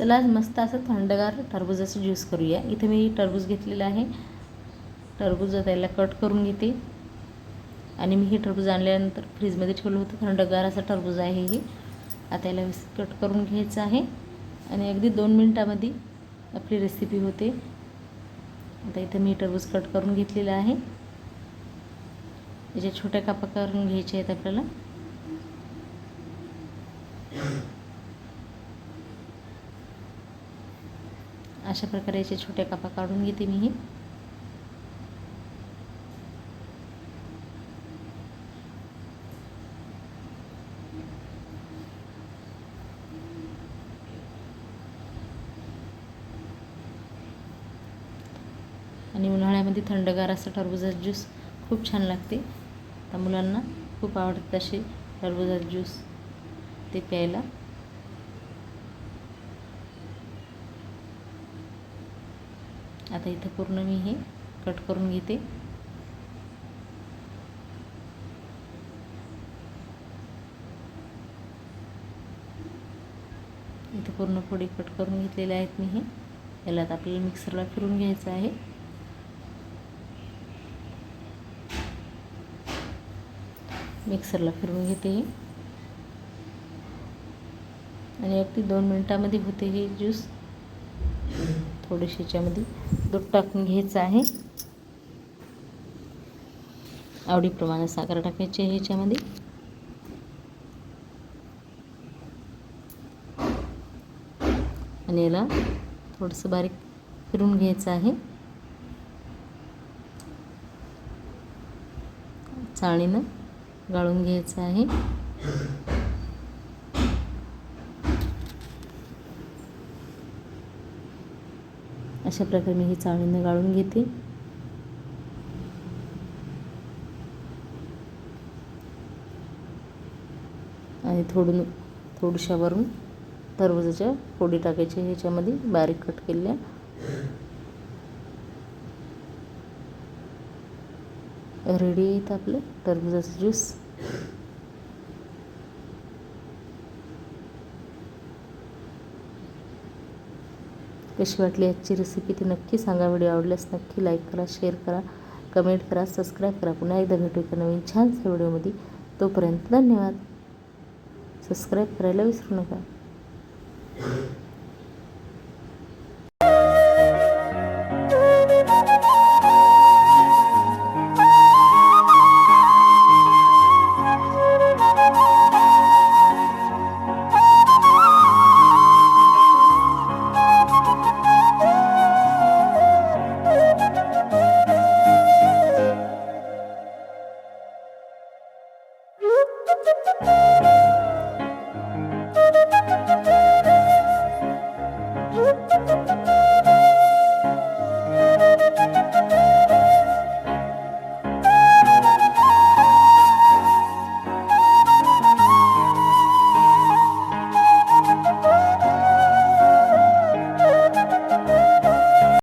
चला आज मस्त असं थंडगार टरबुजाचं ज्यूस करूया. इथे मी टरबूज घेतलेलं आहे. टरबूज त्याला कट करून घेते. आणि मी हे टरबूज आणल्यानंतर फ्रीजमध्ये ठेवलं होतं. थंडगार असं टरबूज आहे हे. आता याला कट करून घ्यायचं आहे. आणि अगदी दोन मिनटामध्ये आपली रेसिपी होते. आता इथं मी टरबूज कट करून घेतलेलं आहे. याच्या छोट्या कापा करून घ्यायच्या आहेत आपल्याला. अशा प्रकारे याचे छोट्या कापा काढून घेते मी हे. आणि उन्हाळ्यामध्ये थंडगार असं टरबुजाचा ज्यूस खूप छान लागते. तर मुलांना खूप आवडतात असे टरबुजाचा ज्यूस ते प्यायला. आता इथं पूर्ण मी हे कट करून घेते. इथं पूर्ण फोडी कट करून घेतलेले आहेत मी हे. याला आता आपल्याला मिक्सरला फिरून घ्यायचं आहे. मिक्सरला फिरून घेते हे. आणि अगदी दोन मिनटामध्ये होते हे ज्यूस थोडेसे याच्यामध्ये. दूध टाकून घ्यायचं आहे. आवडीप्रमाणे साखर टाकायची आहे ह्याच्यामध्ये आणि याला थोडंसं बारीक फिरून घ्यायचं आहे. चाळणीनं गाळून घ्यायचं आहे. अशा प्रकारे मी ही चाळणीनं गाळून घेते. आणि थोडून थोडशावरून टरबुजाच्या फोडी टाकायच्या ह्याच्यामध्ये बारीक कट केलेल्या रेडी येतं आपलं टरबुजाचं ज्यूस कशी वाटली आजची रेसिपी ती नक्की सांगा. व्हिडिओ आवडल्यास नक्की लाईक करा शेअर करा कमेंट करा सबस्क्राईब करा. पुन्हा एकदा भेटू एका नवीन छानशा व्हिडिओमध्ये तोपर्यंत धन्यवाद. सबस्क्राईब करायला विसरू नका.